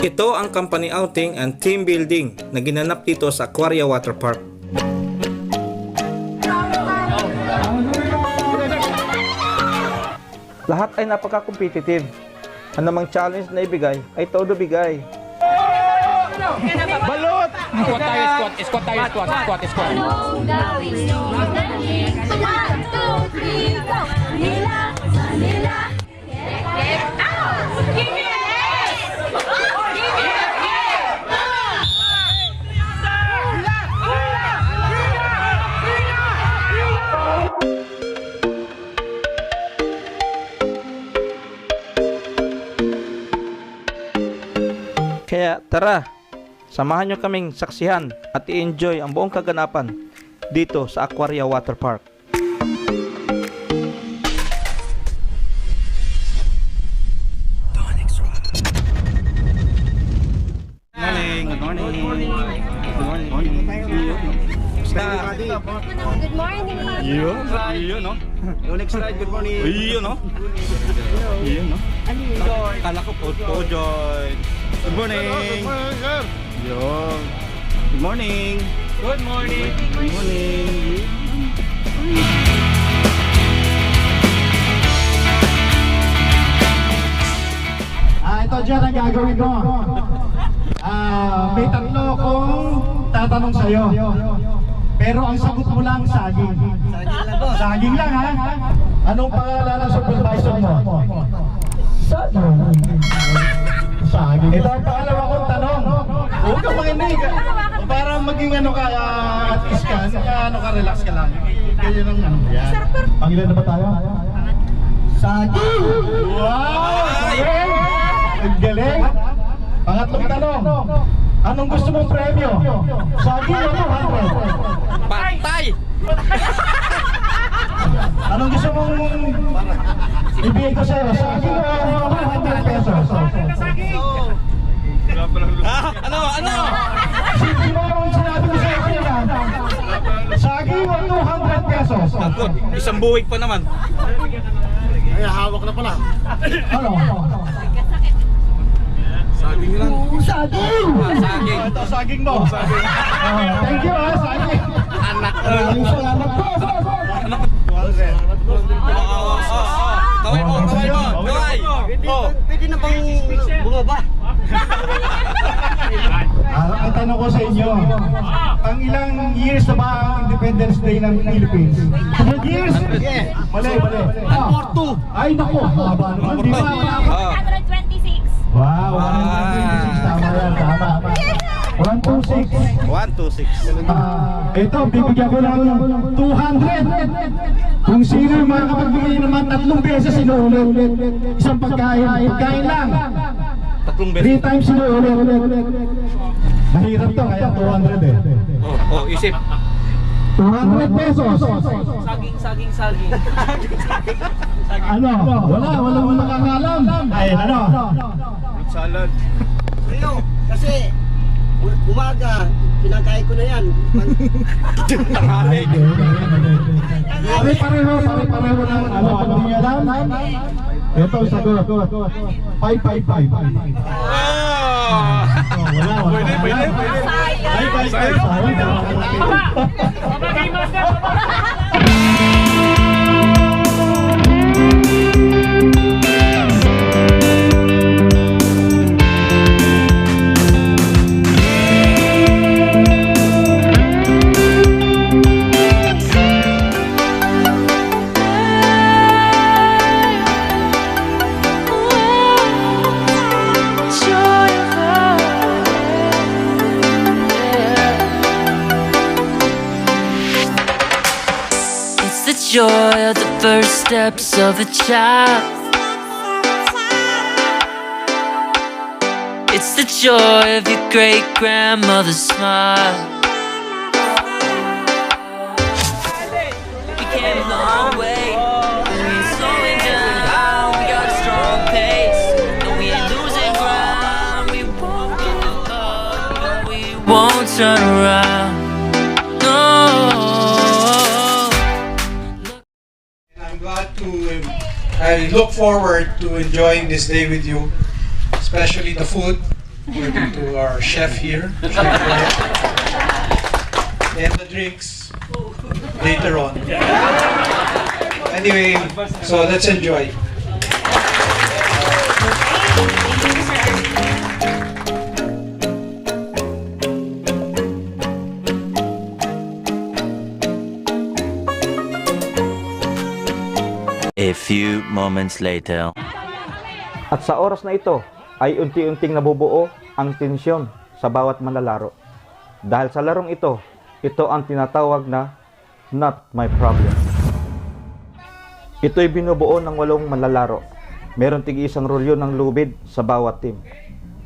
Ito ang company outing and team building na ginanap dito sa Aquaria Water Park. Lahat ay napaka-competitive. Anumang challenge na ibigay ay todo bigay. Balot! Squat tayo, squat. Squat tayo, squat. Squat, squat. Slow going, slow going. One, two, three, go. Manila, Manila. Kaya tara, samahan nyo kaming saksihan at i-enjoy ang buong kaganapan dito sa Aquaria Water Park. Morning, good morning. Good morning. Basta. Good morning. Yun, yun, no? Next slide, good morning. Yun, no? Yun, no? Kala ko po, po, Joy. Good morning. Yun. Good morning. Good morning. Good morning. Ah, ito dyan ang gagawin mo. Ah, may tatlo akong tatanong sa'yo. Pero ang sagot mo lang, saging. Saging lang Saging lang, ha? Anong pangalan ng supervisor mo? Saging. Saging. Ito ang pangalawa kong tanong. Huwag kang makinig. Para maging ano ka, ah, at least ka, ah, ano ka, relax ka lang. Ganyan ang ano. Yan. Pangilan na ba tayo? Saging! Wow! Galing! Ang galing! Pangatlong tanong. Anong gusto mong premyo? Saging o 200? Patay! Anong gusto mong ibigay ko sa'yo? Saging o 100 pesos? Ah, ano, ano? Mo ang sinabi ko sa'yo kanina. Saging o 200 pesos? Ako, isang buwig pa naman. Ano? Saging lang. Saging! Saging. Ito, saging mo. Saging. thank you, ah, saging. Anak. Maraming salamat po. Kaway mo, kaway mo, kaway. Oh. Pwede na bang bumaba? Ah, ang tanong ko sa inyo, ang ilang years na ba ang Independence Day ng Philippines? 100 years? Mali, mali. Ah. Ay, naku, haba naman. Di ba? Ah. 126. Wow, 126. Tama yan, tama. 126. 1, 2, 6. Ah, ito, bibigyan ko ng 200. Kung sino yung makakapagbigay naman tatlong beses inuulit. Isang pagkain, pagkain lang. Tatlong Three beses. times inuulit. Mahirap to, kaya 200 eh. Oh, oh, isip. 200 pesos. Saging, saging, saging. Ano? Wala, wala mo nakakalam. Ay, ano? Salad. Ayo, kasi umaga, pinakain ko na yan. Tanghali. Pare-pareho, pare-pareho ng ano, ano niya lang? Ito, sagot. 555. Ah! Wala, wala. Pwede, pwede, pwede. Ay, ay, ay, sayang. It's the joy of the first steps of a child. It's the joy of your great grandmother's smile. I look forward to enjoying this day with you, especially the food. Working to our chef here. and the drinks later on. Anyway, so let's enjoy. Few moments later. At sa oras na ito ay unti-unting nabubuo ang tensyon sa bawat manlalaro. Dahil sa larong ito, ito ang tinatawag na not my problem. Ito'y binubuo ng walong manlalaro. Meron tig isang rolyo ng lubid sa bawat team.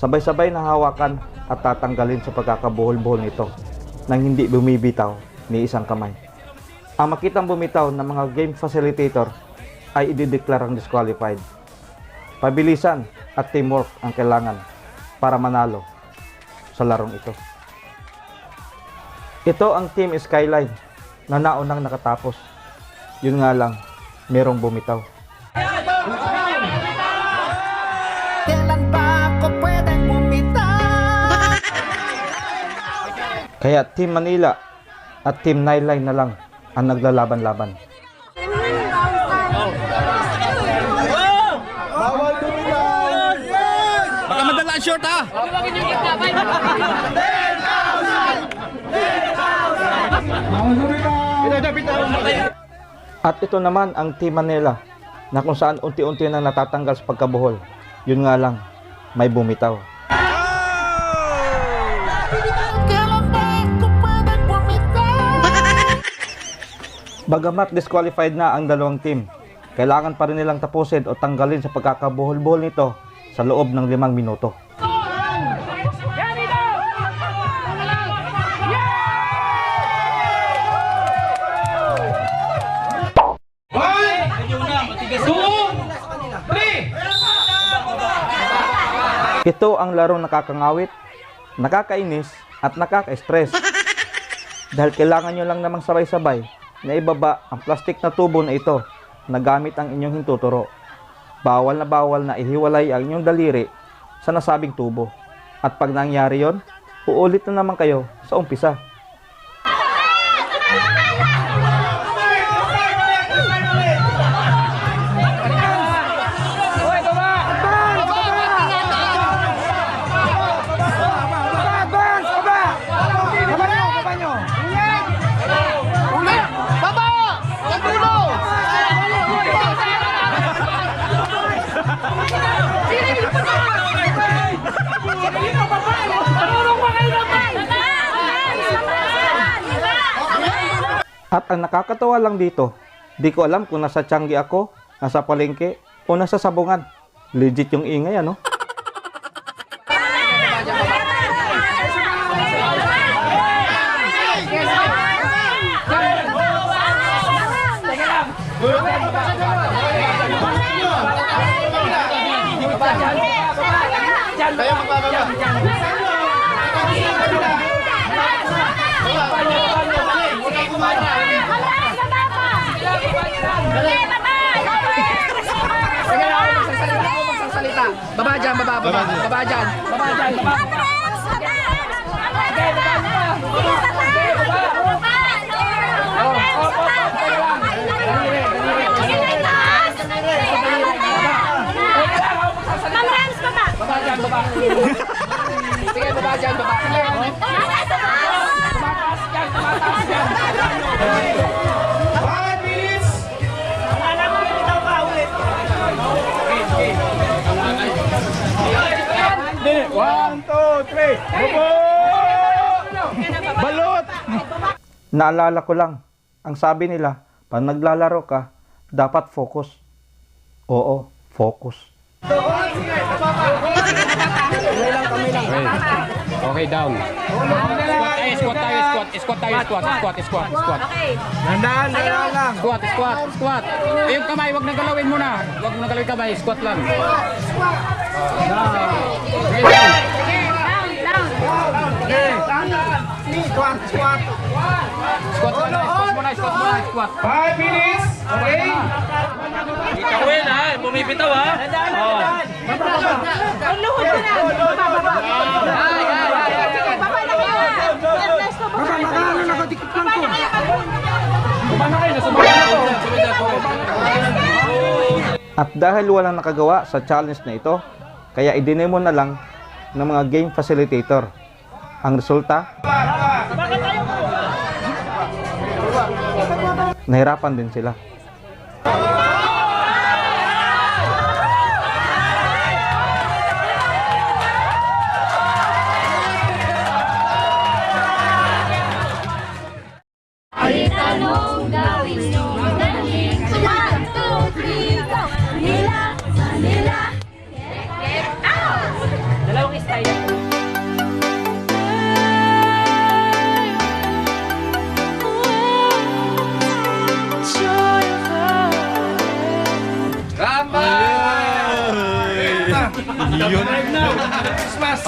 Sabay-sabay na hawakan at tatanggalin sa pagkakabuhol-buhol nito nang hindi bumibitaw ni isang kamay. Ang makitang bumitaw ng mga game facilitator ay idideklarang disqualified. Pabilisan at teamwork ang kailangan para manalo sa larong ito. Ito ang Team Skyline na naunang nakatapos. Yun nga lang, merong bumitaw. Kaya Team Manila at Team Nightline na lang ang naglalaban-laban. Short ha! At ito naman ang Team Manila na kung saan unti-unti na natatanggal sa pagkabuhol. Yun nga lang, may bumitaw. Bagamat disqualified na ang dalawang team, kailangan pa rin nilang tapusin o tanggalin sa pagkakabuhol-buhol nito sa loob ng limang minuto. Ito ang larong nakakangawit, nakakainis at nakaka-stress. Dahil kailangan nyo lang namang sabay-sabay na ibaba ang plastik na tubo na ito na gamit ang inyong hintuturo. Bawal na bawal na ihiwalay ang inyong daliri sa nasabing tubo. At pag nangyari yon, uulit na naman kayo sa umpisa. At ang nakakatawa lang dito, di ko alam kung nasa Changi ako, nasa palengke, o nasa sabungan. Legit yung ingay, ano? Baba dyan, baba, baba. Baba dyan. Baba dyan, baba. Naalala ko lang, ang sabi nila, pag naglalaro ka, dapat focus. Oo, focus. Okay, down. Squat tayo, squat tayo, squat. Squat tayo, squat, squat, squat, squat. Dandaan, dandaan lang. Squat, squat, squat. Yung kamay, wag na galawin mo na. Wag mo na galawin kamay, squat lang. Okay, down. Okay. Please, squat, squat. Squat squat squat squat. Five minutes, okay? Itawin ha, bumibitaw ha. Oh. Ang luhod na lang. Baba, baba. Ay, ay, ay. Baba na kayo. Ernesto, baba. Baba na kayo, nakadikit lang ko. Baba na kayo, nasumama na ako. At dahil walang nakagawa sa challenge na ito, kaya idinemo na lang ng mga game facilitator ang resulta, nahirapan din sila.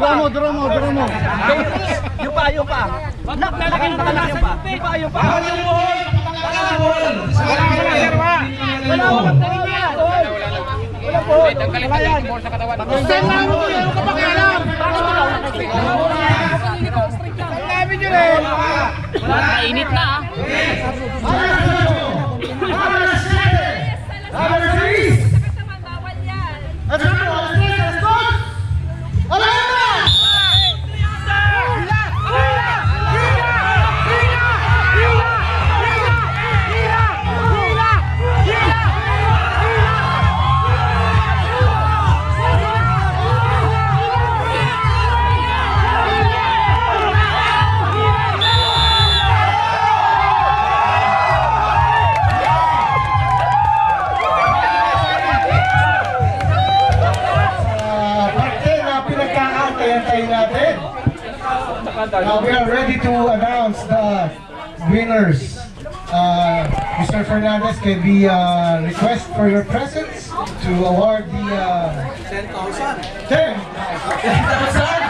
Duro mo, duro mo, duro mo. Yung pa, yung pa. Lalagyan pa lang yung pa. Yung pa, yung pa. Wala ko magtarin yan. Wala po. Wala yan. sa katawan. Saan lang mo? Meron ka pa kailan? Bakit ikaw nakikita? Ang namin yun eh. Mainit na ah. Ah, Can we uh, request for your presence to award the uh, 10,000. 10,000.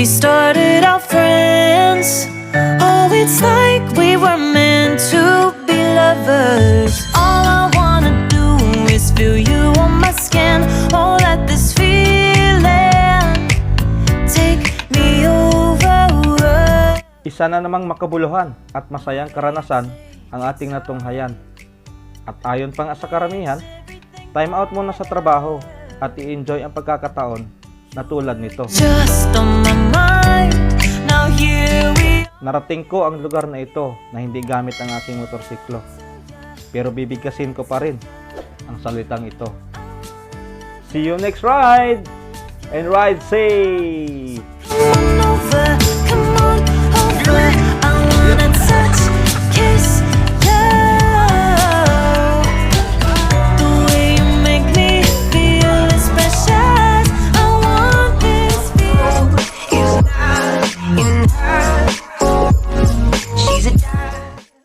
We started out friends. Oh, it's like we were meant to be lovers. All I wanna do is feel you on my skin. Oh, let this feeling take me over. Isa na namang makabuluhan at masayang karanasan ang ating natunghayan. At ayon pa nga sa karamihan, time out muna sa trabaho at i-enjoy ang pagkakataon na tulad nito. Narating ko ang lugar na ito na hindi gamit ang aking motorsiklo. Pero bibigkasin ko pa rin ang salitang ito. See you next ride! And ride safe!